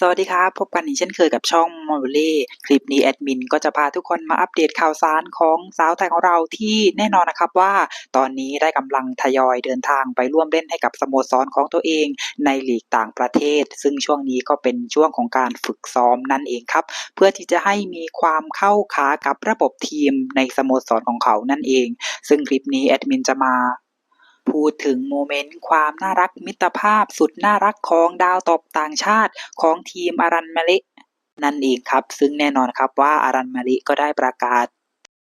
สวัสดีครับ พบกันอีกเช่นเคยกับช่องมอลเล่คลิปนี้แอดมินก็จะพาทุกคนมาอัปเดตข่าวสารของสาวไทยของเราที่แน่นอนนะครับว่า ตอนนี้ได้กำลังทยอยเดินทางไปร่วมเล่นให้กับสโมสรของตัวเองในหลีกต่างประเทศ ซึ่งช่วงนี้ก็เป็นช่วงของการฝึกซ้อมนั่นเองครับ เพื่อที่จะให้มีความเข้าขากับระบบทีมในสโมสรของเขานั่นเอง ซึ่งคลิปนี้แอดมินจะมา พูดถึงโมเมนต์ความน่ารักมิตรภาพสุดน่ารักของดาวตบต่างชาติของทีมอารันมาลินั่นเองครับ ซึ่งแน่นอนครับว่าอารันมาลิก็ได้ประกาศ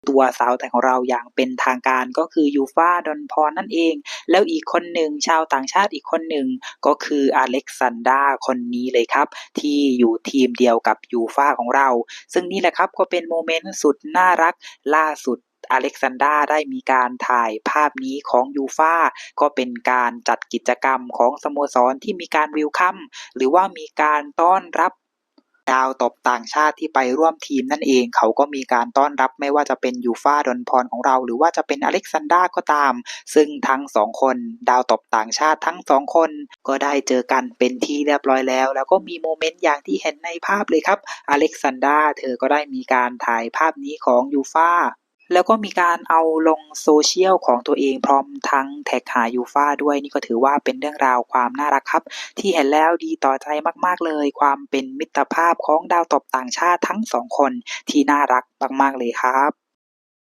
ตัวสาวแต่ของเราอย่างเป็นทางการก็คือยูฟาดอนพรนั่นเอง แล้วอีกคนหนึ่งชาวต่างชาติอีกคนหนึ่งก็คืออเล็กซานดราคนนี้เลยครับ ที่อยู่ทีมเดียวกับยูฟาของเรา ซึ่งนี่แหละครับก็เป็นโมเมนต์สุดน่ารักล่าสุด อเล็กซานดราได้มีการถ่ายภาพนี้ของยูฟาก็เป็นการจัดกิจกรรมของสโมสรที่มีการวิวคัมหรือว่ามีการต้อนรับดาวตบต่างชาติที่ไปร่วมทีมนั่นเองเขาก็มีการต้อนรับไม่ว่าจะเป็นยูฟาดอนพรของเรา หรือว่าจะเป็นอเล็กซานดราก็ตาม ซึ่งทั้งสองคน ดาวตบต่างชาติทั้งสองคน ก็ได้เจอกันเป็นที่เรียบร้อยแล้ว แล้วก็มีโมเมนต์อย่างที่เห็นในภาพเลยครับ อเล็กซานดราเธอก็ได้มีการถ่ายภาพนี้ของยูฟา แล้วก็มีการเอาลงโซเชียลของตัวเองพร้อมทั้งแท็กหายูฟาด้วยนี่ก็ถือว่าเป็นเรื่องราวความน่ารักครับ ที่เห็นแล้วดีต่อใจมากๆเลย ความเป็นมิตรภาพของดาวตบต่างชาติทั้งสองคนที่น่ารักมากๆเลยครับ